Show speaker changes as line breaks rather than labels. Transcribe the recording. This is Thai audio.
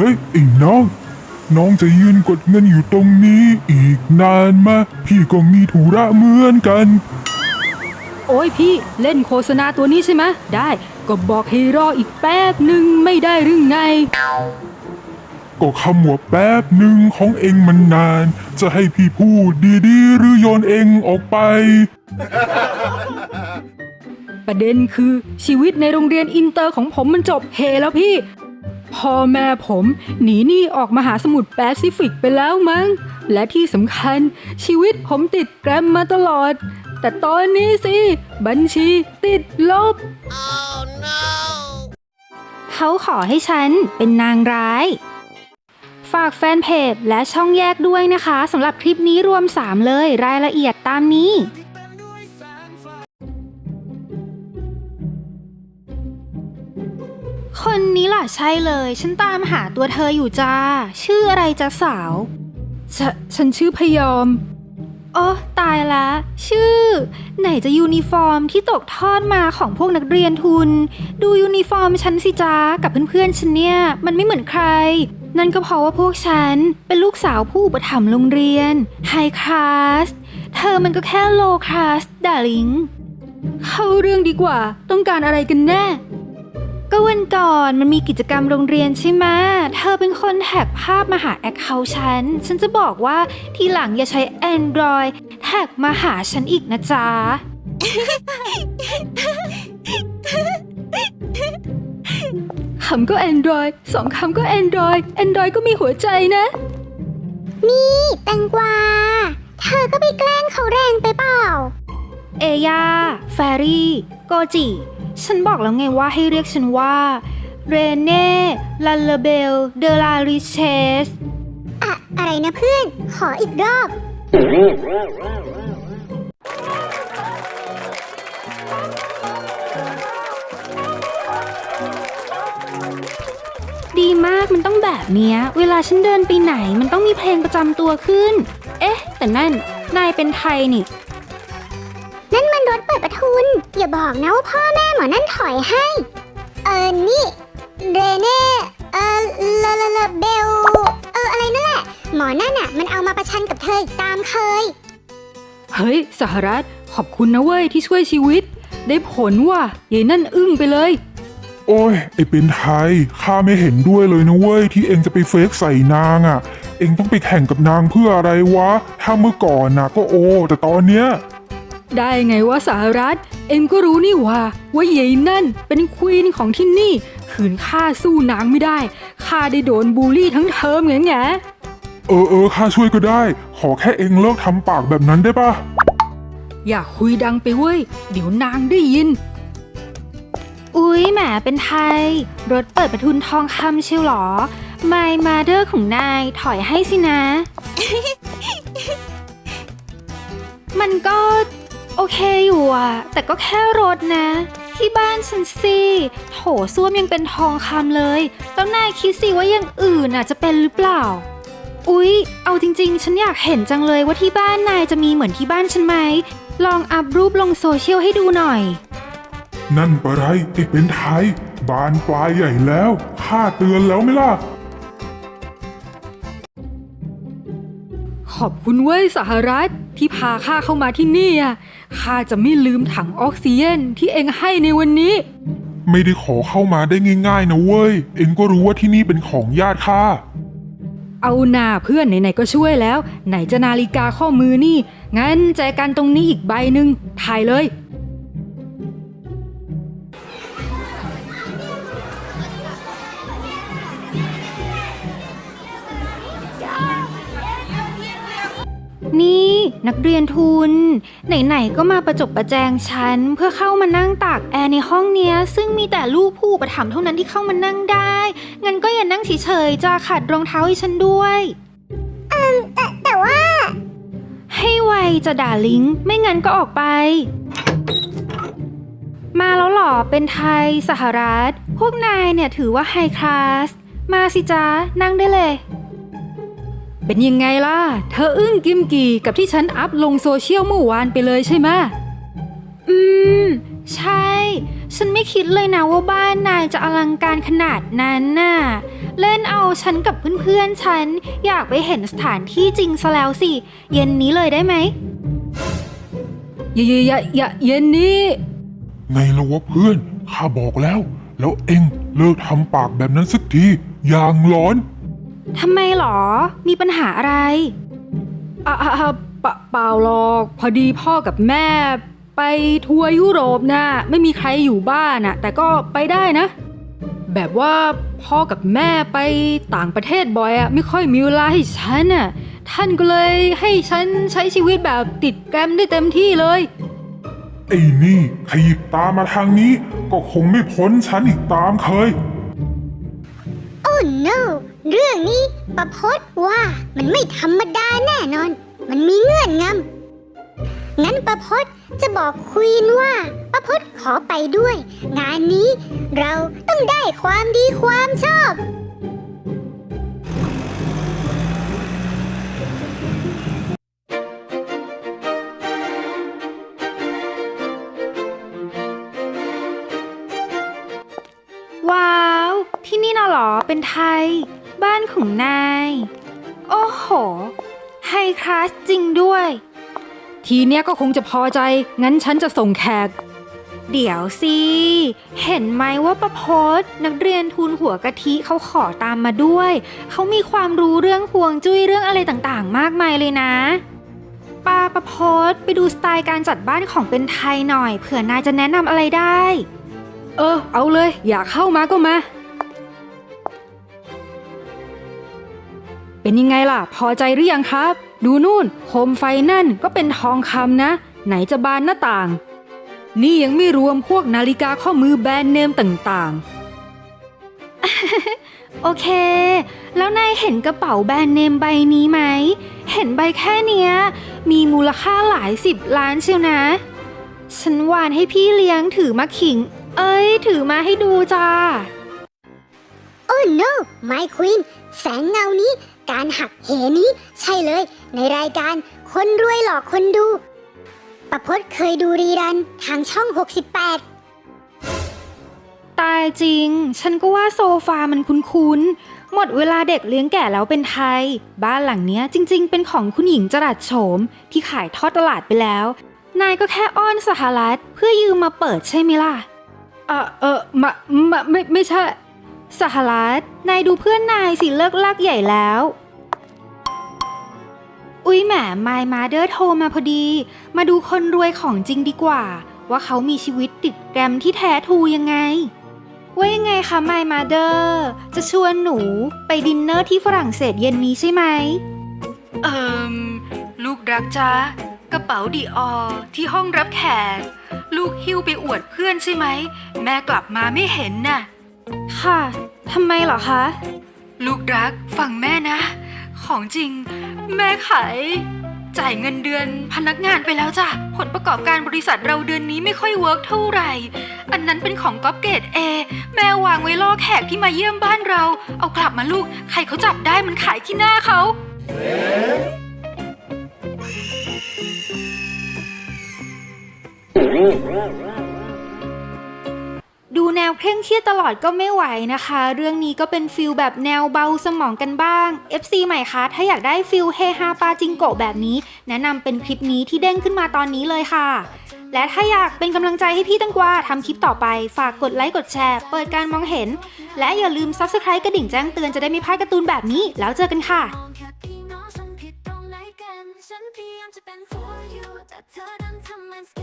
ฮ้ยไอ้น้อง น้องจะยืนกดเงินอยู่ตรงนี้อีกนานมาพี่ก็มีธุระเหมือนกัน
โอ้ยพี่เล่นโฆษณาตัวนี้ใช่ไหมได้ก็บอกให้รออีกแป๊บหนึ่งไม่ได้หรือไง
ก็คำว่าแป๊บหนึ่งของเองมันนาน จะให้พี่พูดดีๆ หรือโยนเองออกไป
ประเด็นคือชีวิตในโรงเรียนอินเตอร์ของผมมันจบเฮแล้วพี่ พ่อแม่ผมหนีหนี้ออกมาหาสมุทรแปซิฟิกไปแล้วมั้ง และที่สำคัญชีวิตผมติดแกรมมาตลอด แต่ตอนนี้สิ บัญชีติดลบ
เขาขอให้ฉันเป็นนางร้าย ฝากแฟนเพจและช่องแยกด้วยนะคะสำหรับคลิปนี้รวม 3 เลยรายละเอียดตามนี้ คนนี้ล่ะใช่เลย ฉันตามหาตัวเธออยู่จ้า ชื่ออะไรจ้าสาว
ฉนฉันชื่อพยอม
โอ้ตายละ ชื่อ ไหนจะยูนิฟอร์มที่ตกทอดมาของพวกนักเรียนทุน ดูยูนิฟอร์มฉันสิจ้ากับเพื่อนๆฉันเนี่ย มันไม่เหมือนใคร นั่นก็เพราะว่าพวกฉันเป็นลูกสาวผู้อุปถัมภ์โรงเรียนไฮคลาสเธอมันก็แค่โลคลาสดาริง
เข้าเรื่องดีกว่า ต้องการอะไรกันแน่
ก็วันก่อนมันมีกิจกรรมโรงเรียนใช่ไหมเธอเป็นคนแท็กภาพมาหาแอคเคาท์ฉัน ฉันจะบอกว่าทีหลังอย่าใช้ Android แท็กมาหาฉันอีกนะจ๊ะ
คำก็ Android สองคำก็ Android Android ก็มีหัวใจนะ
นี่แตงกวา เธอก็ไปแกล้งเขาแรงไปเปล่า
เอยาแฟรี่ โกจิ ฉันบอกแล้วไงว่าให้เรียกฉันว่า เรเน่ลันเลเบล เดลาริเชส
อะอะไรนะเพื่อน ขออีกรอบ
ดีมากมันต้องแบบเนี้ย เวลาฉันเดินไปไหนมันต้องมีเพลงประจำตัวขึ้น เอ๊ะ แต่นั่น นายเป็นไทยนี่
นั่น อย่าบอกนะว่าพ่อแม่หมอนั่นถอยให้ เออนี่เรเน่เออลาลาลาเบลเอออะไรนั่นแหละ หมอนั่นอะ มันเอามาประชันกับเธออีกตามเคย
เฮ้ย สหรัฐขอบคุณนะเว้ยที่ช่วยชีวิต ได้ผลว่ะยายนั่นอึ้งไปเลย
โอ้ย ไอเป็นไทยข้าไม่เห็นด้วยเลยนะเว้ย ที่เองจะไปเฟกใส่นางอะ่ะ เองต้องไปแข่งกับนางเพื่ออะไรวะ ถ้าเมื่อก่อนน่ะก็โอ แต่ตอนเนี้ย
ได้ไงว่าสหรัฐ เอ็มก็รู้นี่ว่าว่ายายนั่นเป็นควีนของที่นี่ขืนข้าสู้นางไม่ได้ข้าได้โดนบูลลี่ทั้งเทอมแง่แง่
เออเออข้าช่วยก็ได้ ขอแค่เองเลิกทำปากแบบนั้นได้ปะ
อย่าคุยดังไปเว้ย เดี๋ยวนางได้ยิน
อุ๊ยแหมเป็นไทย รถเปิดประทุนทองคำเชียวหรอ My Mother ของนายถอยให้สินะ มันก็ โอเคอยู่อะแต่ก็แค่รถนะ ที่บ้านฉันสิโถส้วมยังเป็นทองคำเลย แล้วนายคิดสิว่าอย่างอื่นอะจะเป็นหรือเปล่า อุ๊ย เอาจริง ๆ ฉันอยากเห็นจังเลยว่าที่บ้านนายจะมีเหมือนที่บ้านฉันไหม ลองอัพรูปลงโซเชียลให้ดูหน่อย
นั่นปะไรไอเป็นไทยบานปลายใหญ่แล้วข้าเตือนแล้วไหม่ล่ะ
ขอบคุณเว้ยสหรัฐที่พาข้าเข้ามาที่นี่อะ ข้าจะไม่ลืมถังออกซิเจนที่เองให้ในวันนี้
ไม่ได้ขอเข้ามาได้ง่ายๆนะเว้ย เองก็รู้ว่าที่นี่เป็นของญาติข้า
เอาหน้าเพื่อนไหนๆก็ช่วยแล้ว ไหนจะนาฬิกาข้อมือนี่ งั้นแจกันตรงนี้อีกใบหนึ่งถ่ายเลย
นี่นักเรียนทุน ไหนๆก็มาประจบประแจงฉัน เพื่อเข้ามานั่งตากแอร์ในห้องเนี้ย ซึ่งมีแต่ลูกผู้ประถมภ์เท่านั้นที่เข้ามานั่งได้ งั้นก็อย่านั่งเฉยๆจะขัดรองเท้าให้ฉันด้วย
แต่แต่ว่า
ให้ไวจะด่าลิงไม่งั้นก็ออกไป มาแล้วเหรอเป็นไทยสหรัฐ พวกนายเนี่ยถือว่าไฮคลาสมาสิจ้านั่งได้เลย
เป็นยังไงล่ะ เธออึ้งกิมกี่กับที่ฉันอัพลงโซเชียลเมื่อวานไปเลยใช่ไหมะ
อืม ใช่ฉฉันไม่คิดเลยนะว่าบ้านนายจะอลังการขนาดนั้นน่ะ เล่นเอาฉันกับเพื่อนๆฉันอยากไปเห็นสถานที่จริงซะแล้วสิ เย็นนี้เลยได้ไหม
อย่าอย่าอย่าอย่าเย็นนี้
ไงละวะเพื่อน ข้าบอกแล้ว แล้วเองเลิกทำปากแบบนั้นสักที อย่างร้อน
ทำไมหรอ มีปัญหาอะไร
อ่าอ่าอ่าเปล่าเปล่าหรอก พอดีพ่อกับแม่ ไปทัวร์ยุโรปนะ ไม่มีใครอยู่บ้านน่ะแต่ก็ไปได้นะ แบบว่าพ่อกับแม่ไปต่างประเทศบ่อยอะไม่ค่อยมีเวลาให้ฉันน่ะท่านก็เลยให้ฉันใช้ชีวิตแบบติดแกรมได้เต็มที่เลย
ไอ้นี่ขยิบตามมาทางนี้ ก็คงไม่พ้นฉันอีกตามเคย
โอ้ no เรื่องนี้ประพศว่ามันไม่ธรรมดาแน่นอน มันมีเงื่อนงำงั้นประพศจะบอกควีนว่าประพศขอไปด้วย งานนี้เราต้องได้ความดีความชอบ
ว้าว ที่นี่น่ะหรอ เป็นไทย บ้านของนาย โอ้โห ไฮคลาสจริงด้วย
ทีเนี้ยก็คงจะพอใจ งั้นฉันจะส่งแขก
เดี๋ยวสิ เห็นไหมว่าประพศนักเรียนทุนหัวกะทิเขาขอตามมาด้วย เขามีความรู้เรื่องห่วงจุ้ยเรื่องอะไรต่างๆ มากมายเลยนะป้าประพศไปดูสไตล์การจัดบ้านของเป็นไทยหน่อย เผื่อนายจะแนะนำอะไรได้
เออ เอาเลย อยากเข้ามาก็มา เป็นยังไงล่ะ พอใจหรือยังครับ ดูนู่นโคมไฟนั่นก็เป็นทองคำนะ ไหนจะบานหน้าต่าง นี่ยังไม่รวมพวกนาฬิกาข้อมือแบรนด์เนมต่าง
โอเค แล้วนายเห็นกระเป๋าแบรนด์เนมใบนี้ไหม เห็นใบแค่เนี้ย มีมูลค่าหลายสิบล้านเชียวนะ ฉันวานให้พี่เลี้ยงถือมาขิง เอ้ย ถือมาให้ดูจ้า
โอ้ no my queen แสงเงานี้ การหักเหนี้ ใช่เลย ในรายการคนรวยหลอกคนดู ประพศเคยดูรีรันทางช่อง 68
ตายจริง ฉันก็ว่าโซฟามันคุ้นๆ หมดเวลาเด็กเลี้ยงแก่แล้วเป็นไทย บ้านหลังเนี้ยจริง ๆ เป็นของคุณหญิงจรัสโฉม ที่ขายทอดตลาดไปแล้ว นายก็แค่อ้อนสหรัฐเพื่อยืมมาเปิดใช่ไหมล่ะ
ๆเออเออมามาไม่ไม่ใช่
สหรัฐนายดูเพื่อนนายสิเลิกลักใหญ่แล้ว อุ๊ยแหมไมมาเดอร์โทรมาพอดี มาดูคนรวยของจริงดีกว่า ว่าเขามีชีวิตติดแกรมที่แท้ทรูยังไง ว่ายังไงคะไมมาเดอร์จะชวนหนูไปดินเนอร์ที่ฝรั่งเศสเย็นนี้ใช่ไหม
เอิมลูกรักจ้ากระเป๋าดีออที่ห้องรับแขกลูกหิ้วไปอวดเพื่อนใช่ไหม แม่กลับมาไม่เห็นน่ะ
ค่ะทำไมเหรอคะ
ลูกรักฟังแม่นะ ของจริง แม่ขายจ่ายเงินเดือนพนักงานไปแล้วจ้ะ ผลประกอบการบริษัทเราเดือนนี้ไม่ค่อยเวิร์กเท่าไหร่ อันนั้นเป็นของก๊อปเกตเอแม่วางไว้ล่อแขกที่มาเยี่ยมบ้านเรา เอากลับมาลูก ใครเขาจับได้มันขายที่หน้าเขา
แนวเคร่งเครียดตลอดก็ไม่ไหวนะคะ เรื่องนี้ก็เป็นฟิลแบบแนวเบาสมองกันบ้าง FC ใหม่คะถ้าอยากได้ฟิลเฮฮาปาจิงโกะแบบนี้ แนะนำเป็นคลิปนี้ที่เด้งขึ้นมาตอนนี้เลยค่ะ และถ้าอยากเป็นกำลังใจให้พี่ตังกวาทำคลิปต่อไป ฝากกดไลค์กดแชร์ เปิดการมองเห็น และอย่าลืม Subscribe กระดิ่งแจ้งเตือนจะได้ไม่พลาดการ์ตูนแบบนี้ แล้วเจอกันค่ะ